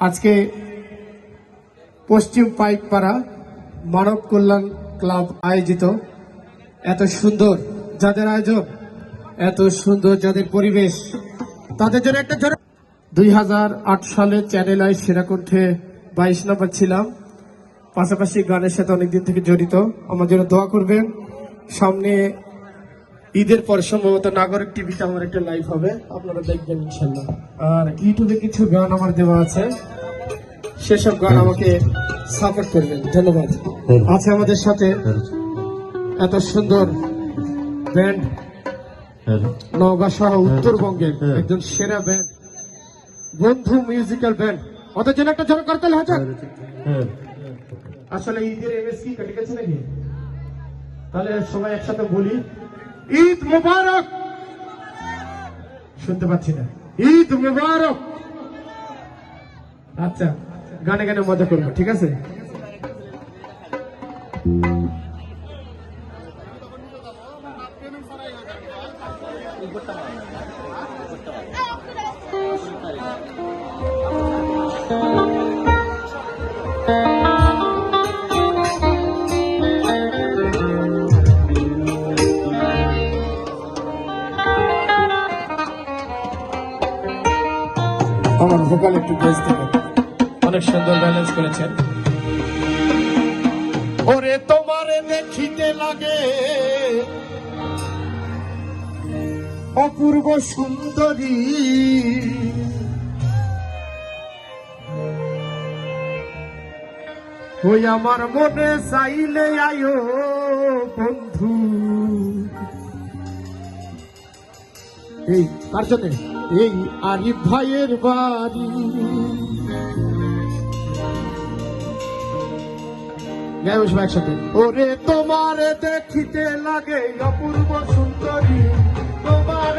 আজকে পশ্চিম পাইকপাড়া মানব কল্যাণ ক্লাব আয়োজিত এত সুন্দর যাদের আয়োজন, এত সুন্দর যাদের পরিবেশ, তাদের জন্য একটা জোরে দুই হাজার আট সালে চ্যানেল আই সেরাকণ্ঠে বাইশ নম্বর ছিলাম। পাশাপাশি গানের সাথে অনেকদিন থেকে জড়িত। আমার জন্য দোয়া করবেন। সামনে ঈদের পর সম্ভবত নাগরিক টিভিতে আমার একটা লাইভ হবে আপনারা দেখবেন ইনশাল্লাহ। আর ইউটিউবে কিছু গান আমার দেওয়া আছে সেসব গান আমাকে সাপোর্ট করবেন ধন্যবাদ। আছে আমাদের সাথে এত সুন্দর ব্যান্ড নওগাঁ সহ উত্তরবঙ্গের একজন সেরা ব্যান্ড বন্ধু মিউজিক্যাল ব্যান্ড ওদের জন্য একটা জোর করতে হাজার আসলে ঈদের এমএস কি কেটে গেছে নাকি? তাহলে সবাই একসাথে বলি। ঈদ মুবারক। শুনতে পাচ্ছি না। ঈদ মুবারক। আচ্ছা গানে গানে মজা করব ঠিক আছে? আমার ভোকাল একটু বেশ দেবেন অনেক সুন্দর ব্যালেন্স করেছেন। ওরে তোমারে দেখিতে লাগে। অপূর্ব সুন্দরী। ওই আমার মনে চাইলে আয়ো বন্ধু। এই কার জন্য? এই আরিফ ভাইয়ের বাড়ি। একসাথে। ওরে তোমার দেখিতে লাগে অপূর্ব সুন্দরী। তোমার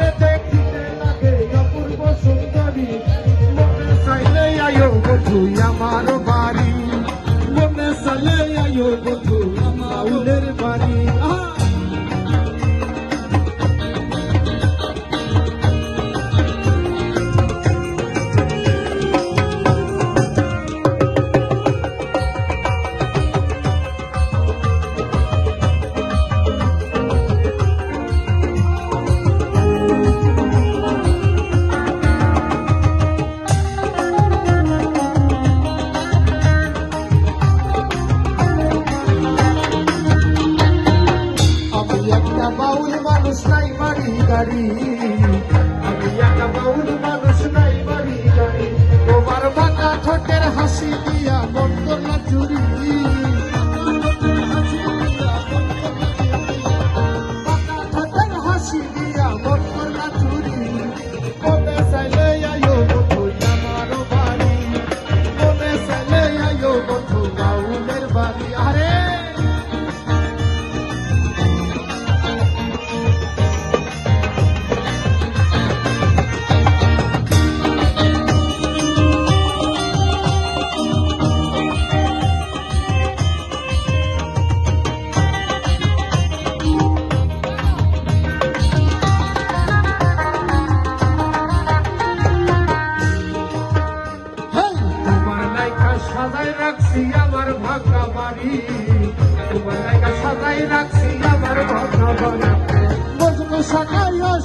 বাড়ি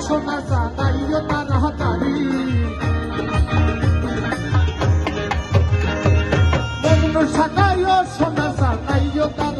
সোনা সাকাইও তার হাতারি। মজনু সাকাইও সোনা সাকাইও তার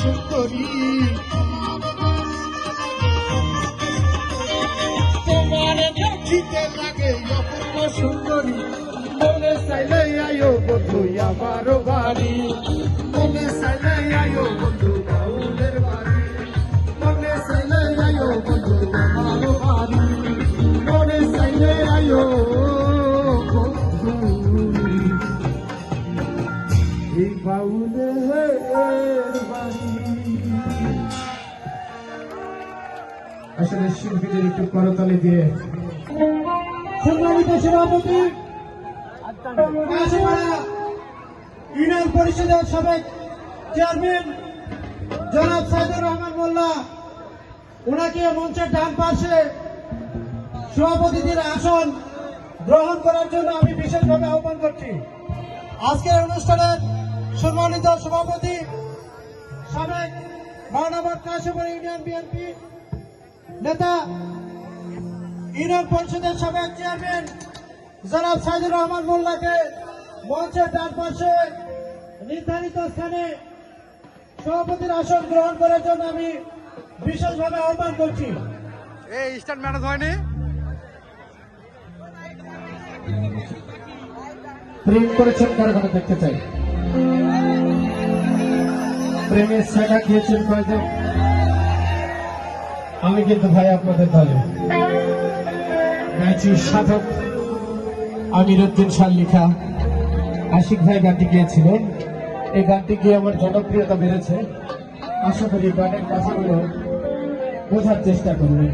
সুন্দরী তোমার দেখিতে লাগে অপূর্ব সুন্দরী। মনে চাইলে আয়ো বন্ধু, আমার বাড়ি। মনে চাইলে আয়ো বন্ধু, বাউলের বাড়ি। মনে চাইলে আয়ো বন্ধু আসলে শিল্পীদের একটু করতালি দিয়ে। ইউনিয়ন পরিষদের সাবেক চেয়ারম্যান জনাব সাইদুর রহমান মোল্লা ওনাকে মঞ্চের ডান পাশে সভাপতিদের আসন গ্রহণ করার জন্য আমি বিশেষভাবে আহ্বান করছি। আজকের অনুষ্ঠানের সম্মানিত সভাপতি সাবেক মহানগর কাশিপাড়া ইউনিয়ন বিএনপি নেতা ইউনিয়ন পরিষদের সাবেক চেয়ারম্যান জনাব সাইদুর রহমান মোল্লাকে মঞ্চের ডান পাশে নির্ধারিত স্থানে সভাপতির আসন গ্রহণ করার জন্য আমি বিশেষভাবে আহ্বান করছি। এই স্ট্যান্ড ম্যানেজ হয়নি? প্রেম করেছেন কারও দেখতে চাই? প্রেমের শাখা খেয়েছেন কয়জন আমি কিন্তু ভাই আপনাদের দলে। গাইছি সাধক আমির উদ্দিন শাহ লিখা আশিক ভাই গানটি গিয়েছিলেন এই গানটি গিয়ে আমার জনপ্রিয়তা বেড়েছে। আশা করি গানের কথাগুলো বোঝার চেষ্টা করবেন।